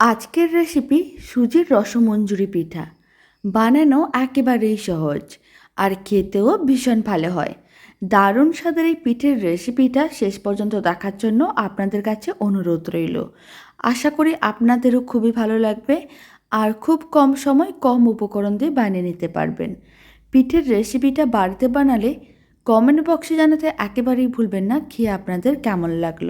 আজকের রেসিপি সুজির রসমঞ্জুরি পিঠা। বানানো একেবারেই সহজ, আর খেতেও ভীষণ ভালো হয়। দারুণ স্বাদের এই পিঠের রেসিপিটা শেষ পর্যন্ত দেখার জন্য আপনাদের কাছে অনুরোধ রইল। আশা করি আপনাদেরও খুবই ভালো লাগবে, আর খুব কম সময় কম উপকরণ দিয়ে বানিয়ে নিতে পারবেন। পিঠের রেসিপিটা বাড়িতে বানালে কমেন্ট বক্সে জানাতে একেবারেই ভুলবেন না, খেয়ে আপনাদের কেমন লাগল।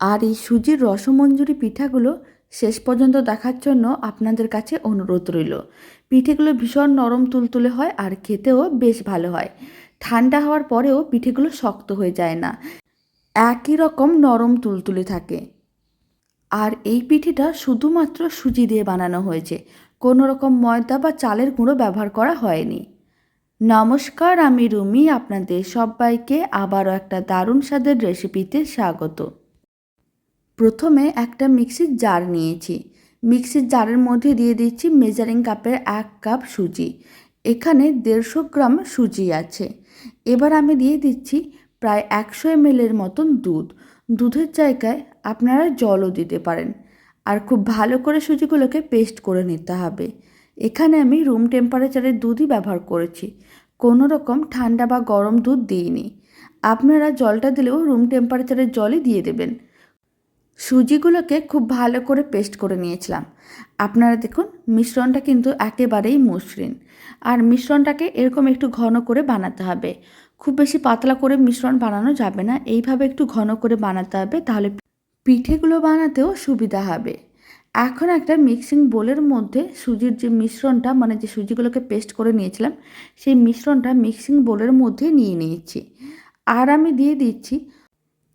আর এই সুজির রসমঞ্জুরি পিঠাগুলো শেষ পর্যন্ত দেখার জন্য আপনাদের কাছে অনুরোধ রইল। পিঠেগুলো ভীষণ নরম তুলতুলে হয় আর খেতেও বেশ ভালো হয়। ঠান্ডা হওয়ার পরেও পিঠেগুলো শক্ত হয়ে যায় না। একই রকম নরম তুলতুলে থাকে। আর এই পিঠেটা শুধুমাত্র সুজি দিয়ে বানানো হয়েছে। কোনো রকম ময়দা বা চালের গুঁড়ো ব্যবহার করা হয়নি। নমস্কার, আমি রুমি। আপনাদের সবাইকে আবারও একটা দারুণ স্বাদের রেসিপিতে স্বাগত। প্রথমে একটা মিক্সির জার নিয়েছি। মিক্সির জারের মধ্যে দিয়ে দিচ্ছি মেজারিং কাপের এক কাপ সুজি। এখানে দেড়শো গ্রাম সুজি আছে। এবার আমি দিয়ে দিচ্ছি প্রায় একশো এমএলের মতন দুধ। দুধের জায়গায় আপনারা জলও দিতে পারেন। আর খুব ভালো করে সুজিগুলোকে পেস্ট করে নিতে হবে। এখানে আমি রুম টেম্পারেচারের দুধই ব্যবহার করেছি। কোনো রকম ঠান্ডা বা গরম দুধ দিইনি। আপনারা জলটা দিলেও রুম টেম্পারেচারের জলই দিয়ে দেবেন। সুজিগুলোকে খুব ভালো করে পেস্ট করে নিয়েছিলাম। আপনারা দেখুন, মিশ্রণটা কিন্তু একেবারেই মসৃণ। আর মিশ্রণটাকে এরকম একটু ঘন করে বানাতে হবে। খুব বেশি পাতলা করে মিশ্রণ বানানো যাবে না। এইভাবে একটু ঘন করে বানাতে হবে, তাহলে পিঠেগুলো বানাতেও সুবিধা হবে। এখন একটা মিক্সিং বোলের মধ্যে সুজির যে মিশ্রণটা মানে যে সুজিগুলোকে পেস্ট করে নিয়েছিলাম, সেই মিশ্রণটা মিক্সিং বোলের মধ্যে নিয়ে নিয়েছি। আর আমি দিয়ে দিচ্ছি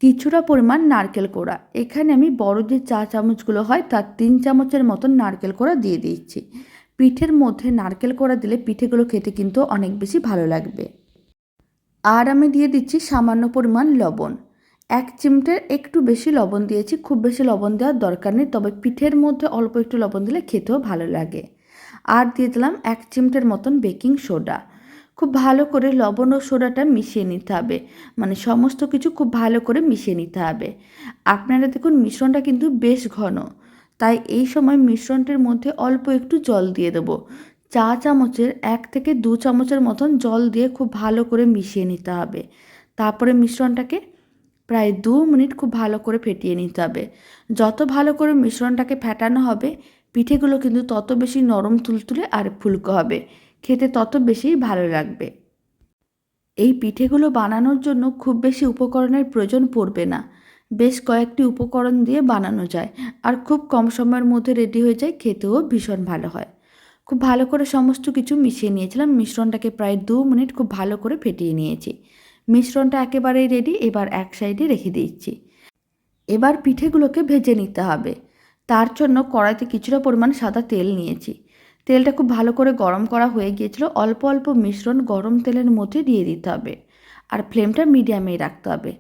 কিছুটা পরিমাণ নারকেল কোড়া। এখানে আমি বড় যে চা চামচগুলো হয়, তার তিন চামচের মতন নারকেল কোড়া দিয়ে দিচ্ছি পিঠের মধ্যে নারকেল কোড়া দিলে পিঠেগুলো খেতে কিন্তু অনেক বেশি ভালো লাগবে। আর আমি দিয়ে দিচ্ছি সামান্য পরিমাণ লবণ। এক চিমটের একটু বেশি লবণ দিয়েছি, খুব বেশি লবণ দেওয়ার দরকার নেই, তবে পিঠের মধ্যে অল্প একটু লবণ দিলে খেতেও ভালো লাগে। আর দিয়ে দিলাম এক চিমটের মতন বেকিং সোডা। খুব ভালো করে লবণ ও সোডাটা মিশিয়ে নিতে হবে। মানে সমস্ত কিছু খুব ভালো করে মিশিয়ে নিতে হবে। আপনারা দেখুন, মিশ্রণটা কিন্তু বেশ ঘন। তাই এই সময় মিশ্রণটির মধ্যে অল্প একটু জল দিয়ে দেবো। চা চামচের এক থেকে দু চামচের মতন জল দিয়ে খুব ভালো করে মিশিয়ে নিতে হবে। তারপরে মিশ্রণটাকে প্রায় দু মিনিট খুব ভালো করে ফেটিয়ে নিতে হবে। যত ভালো করে মিশ্রণটাকে ফেটানো হবে, পিঠেগুলো কিন্তু তত বেশি নরম তুলতুলে আর ফুলকো হবে। খেতে তত বেশি ভালো লাগবে। এই পিঠেগুলো বানানোর জন্য খুব বেশি উপকরণের প্রয়োজন পড়বে না। বেশ কয়েকটি উপকরণ দিয়ে বানানো যায় আর খুব কম সময়ের মধ্যে রেডি হয়ে যায়, খেতেও ভীষণ ভালো হয়। খুব ভালো করে সমস্ত কিছু মিশিয়ে নিয়েছিলাম, মিশ্রণটাকে প্রায় দু মিনিট খুব ভালো করে ফেটিয়ে নিয়েছি। মিশ্রণটা একেবারেই রেডি, এবার এক সাইডে রেখে দিচ্ছি এবার পিঠেগুলোকে ভেজে নিতে হবে। তার জন্য কড়াইতে কিছুটা পরিমাণ সাদা তেল নিয়েছি। তেলটা খুব ভালো করে গরম করা হয়ে গিয়েছিল। অল্প অল্প মিশ্রণ গরম তেলের মধ্যে দিয়ে দিতে হবে। আর ফ্লেমটা মিডিয়ামেই রাখতে হবে।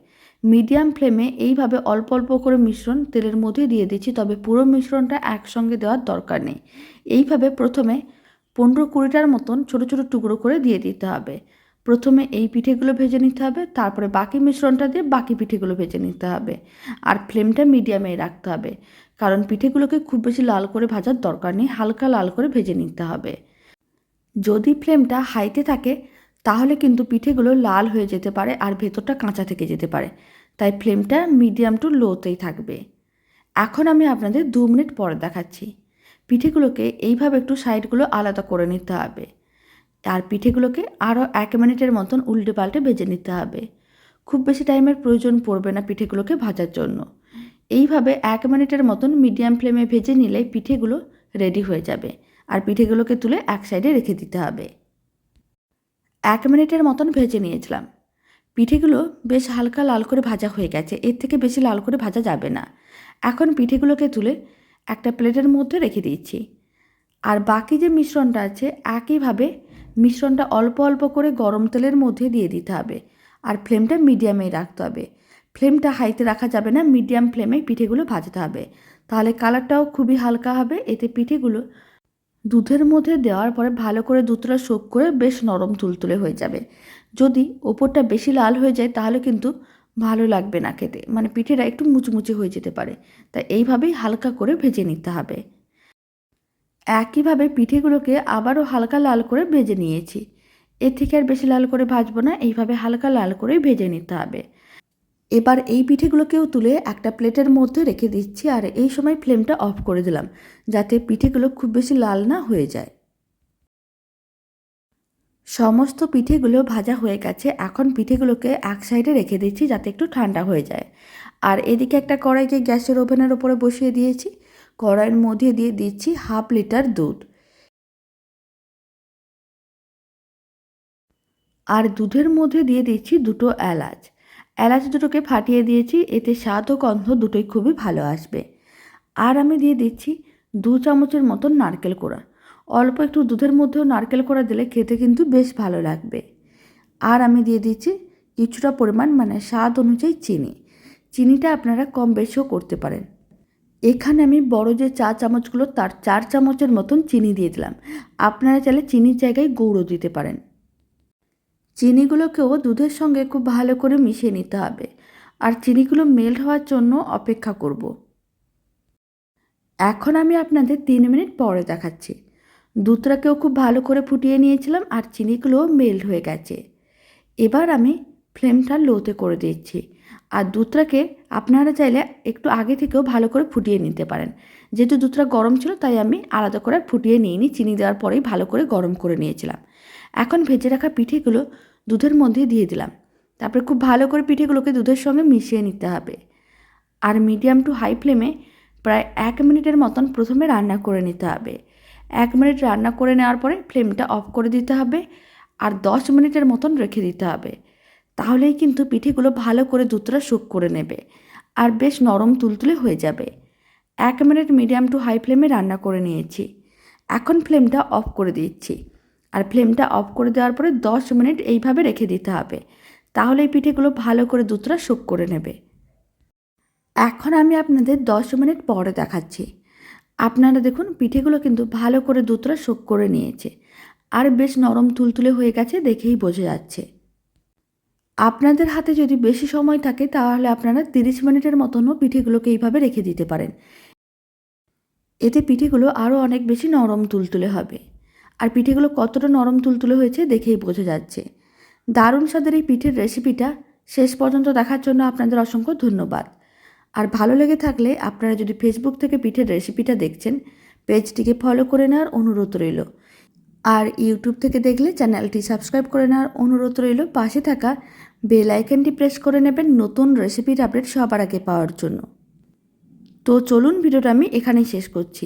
মিডিয়াম ফ্লেমে এইভাবে অল্প অল্প করে মিশ্রণ তেলের মধ্যে দিয়ে দিচ্ছি, তবে পুরো মিশ্রণটা একসঙ্গে দেওয়ার দরকার নেই। এইভাবে প্রথমে পনেরো কুড়িটার মতন ছোটো ছোটো টুকরো করে দিয়ে দিতে হবে। প্রথমে এই পিঠেগুলো ভেজে নিতে হবে, তারপরে বাকি মিশ্রণটা দিয়ে বাকি পিঠেগুলো ভেজে নিতে হবে। আর ফ্লেমটা মিডিয়ামে রাখতে হবে। কারণ পিঠেগুলোকে খুব বেশি লাল করে ভাজার দরকার নেই, হালকা লাল করে ভেজে নিতে হবে। যদি ফ্লেমটা হাইতে থাকে, তাহলে কিন্তু পিঠেগুলো লাল হয়ে যেতে পারে আর ভেতরটা কাঁচা থেকে যেতে পারে। তাই ফ্লেমটা মিডিয়াম টু লোতেই থাকবে। এখন আমি আপনাদের দু মিনিট পরে দেখাচ্ছি। পিঠেগুলোকে এইভাবে একটু সাইডগুলো আলাদা করে নিতে হবে। আর পিঠেগুলোকে আরও এক মিনিটের মতন উল্টে পাল্টে ভেজে নিতে হবে। খুব বেশি টাইমের প্রয়োজন পড়বে না পিঠেগুলোকে ভাজার জন্য। এইভাবে এক মিনিটের মতন মিডিয়াম ফ্লেমে ভেজে নিলে পিঠেগুলো রেডি হয়ে যাবে আর পিঠেগুলোকে তুলে এক সাইডে রেখে দিতে হবে। এক মিনিটের মতন ভেজে নিয়েছিলাম। পিঠেগুলো বেশ হালকা লাল করে ভাজা হয়ে গেছে, এর থেকে বেশি লাল করে ভাজা যাবে না। এখন পিঠেগুলোকে তুলে একটা প্লেটের মধ্যে রেখে দিচ্ছি। আর বাকি যে মিশ্রণটা আছে, একইভাবে মিশ্রণটা অল্প অল্প করে গরম তেলের মধ্যে দিয়ে দিতে হবে। আর ফ্লেমটা মিডিয়ামেই রাখতে হবে। ফ্লেমটা হাইতে রাখা যাবে না, মিডিয়াম ফ্লেমে পিঠেগুলো ভাজতে হবে। তাহলে কালারটাও খুবই হালকা হবে, এতে পিঠেগুলো দুধের মধ্যে দেওয়ার পরে ভালো করে দুধটা শোক করে বেশ নরম তুলতুলে হয়ে যাবে। যদি ওপরটা বেশি লাল হয়ে যায়, তাহলে কিন্তু ভালো লাগবে না খেতে মানে পিঠেটা একটু মুচমুচে হয়ে যেতে পারে। তাই এইভাবেই হালকা করে ভেজে নিতে হবে। একইভাবে পিঠেগুলোকে আবারও হালকা লাল করে ভেজে নিয়েছি। এর থেকে আর বেশি লাল করে ভাজবো না, এইভাবে হালকা লাল করে ভেজে নিতে হবে। এবার এই পিঠেগুলোকেও তুলে একটা প্লেটের মধ্যে রেখে দিচ্ছি আর এই সময় ফ্লেমটা অফ করে দিলাম, যাতে পিঠেগুলো খুব বেশি লাল না হয়ে যায়। সমস্ত পিঠেগুলো ভাজা হয়ে গেছে, এখন পিঠেগুলোকে এক সাইডে রেখে দিচ্ছি যাতে একটু ঠান্ডা হয়ে যায়। আর এদিকে একটা কড়াইকে গ্যাসের ওভেনের ওপরে বসিয়ে দিয়েছি, কড়াইয়ের মধ্যে দিয়ে দিচ্ছি হাফ লিটার দুধ। আর দুধের মধ্যে দিয়ে দিচ্ছি দুটো এলাচ। এলাচ দুটোকে ফাটিয়ে দিয়েছি, এতে স্বাদ ও গন্ধ দুটোই খুবই ভালো আসবে। আর আমি দিয়ে দিচ্ছি দু চামচের মতন নারকেল কোড়া। অল্প একটু দুধের মধ্যেও নারকেল কোড়া দিলে খেতে কিন্তু বেশ ভালো লাগবে। আর আমি দিয়ে দিচ্ছি কিছুটা পরিমাণ মানে স্বাদ অনুযায়ী চিনি। চিনিটা আপনারা কম বেশিও করতে পারেন। এখানে আমি বড় যে চা চামচগুলো, তার চার চামচের মতন চিনি দিয়ে দিলাম। আপনারা চাইলে চিনির জায়গায় গুঁড়ো দিতে পারেন। চিনিগুলোকেও দুধের সঙ্গে খুব ভালো করে মিশিয়ে নিতে হবে। আর চিনিগুলো মেল্ট হওয়ার জন্য অপেক্ষা করব। এখন আমি আপনাদের তিন মিনিট পরে দেখাচ্ছি। দুধটাকেও খুব ভালো করে ফুটিয়ে নিয়েছিলাম আর চিনিগুলোও মেল্ট হয়ে গেছে। এবার আমি ফ্লেমটা লোতে করে দিচ্ছি। আর দুধটাকে আপনারা চাইলে একটু আগে থেকেও ভালো করে ফুটিয়ে নিতে পারেন। যেহেতু দুধটা গরম ছিল তাই আমি আলাদা করে ফুটিয়ে নিইনি, চিনি দেওয়ার পরেই ভালো করে গরম করে নিয়েছিলাম। এখন ভেজে রাখা পিঠেগুলো দুধের মধ্যে দিয়ে দিলাম। তারপরে খুব ভালো করে পিঠেগুলোকে দুধের সঙ্গে মিশিয়ে নিতে হবে। আর মিডিয়াম টু হাই ফ্লেমে প্রায় এক মিনিটের মতন প্রথমে রান্না করে নিতে হবে। এক মিনিট রান্না করে নেওয়ার পরে ফ্লেমটা অফ করে দিতে হবে আর দশ মিনিটের মতন রেখে দিতে হবে। তাহলেই কিন্তু পিঠেগুলো ভালো করে দুধটা শুক করে নেবে আর বেশ নরম তুলতুলে হয়ে যাবে। এক মিনিট মিডিয়াম টু হাই ফ্লেমে রান্না করে নিয়েছি। এখন ফ্লেমটা অফ করে দিচ্ছি। আর ফ্লেমটা অফ করে দেওয়ার পরে দশ মিনিট এইভাবে রেখে দিতে হবে। তাহলে এই পিঠেগুলো ভালো করে দুধটা শুক করে নেবে। এখন আমি আপনাদের দশ মিনিট পরে দেখাচ্ছি। আপনারা দেখুন, পিঠেগুলো কিন্তু ভালো করে দুধটা শুক করে নিয়েছে। আর বেশ নরম তুলতুলে হয়ে গেছে দেখেই বোঝা যাচ্ছে। আপনাদের হাতে যদি বেশি সময় থাকে, তাহলে আপনারা তিরিশ মিনিটের মতনও পিঠেগুলোকে এইভাবে রেখে দিতে পারেন। এতে পিঠেগুলো আরও অনেক বেশি নরম তুলতুলে হবে। আর পিঠেগুলো কতটা নরম তুলতুলে হয়েছে দেখেই বোঝা যাচ্ছে। দারুণ স্বাদের এই পিঠের রেসিপিটা শেষ পর্যন্ত দেখার জন্য আপনাদের অসংখ্য ধন্যবাদ। আর ভালো লেগে থাকলে আপনারা যদি ফেসবুক থেকে পিঠের রেসিপিটা দেখছেন, পেজটিকে ফলো করে নেওয়ার অনুরোধ রইল। আর ইউটিউব থেকে দেখলে চ্যানেলটি সাবস্ক্রাইব করে নেওয়ার অনুরোধ রইল। পাশে থাকা বেল আইকনটি প্রেস করে নেবেন নতুন রেসিপির আপডেট সবার আগে পাওয়ার জন্য। তো চলুন ভিডিওটা আমি এখানেই শেষ করছি।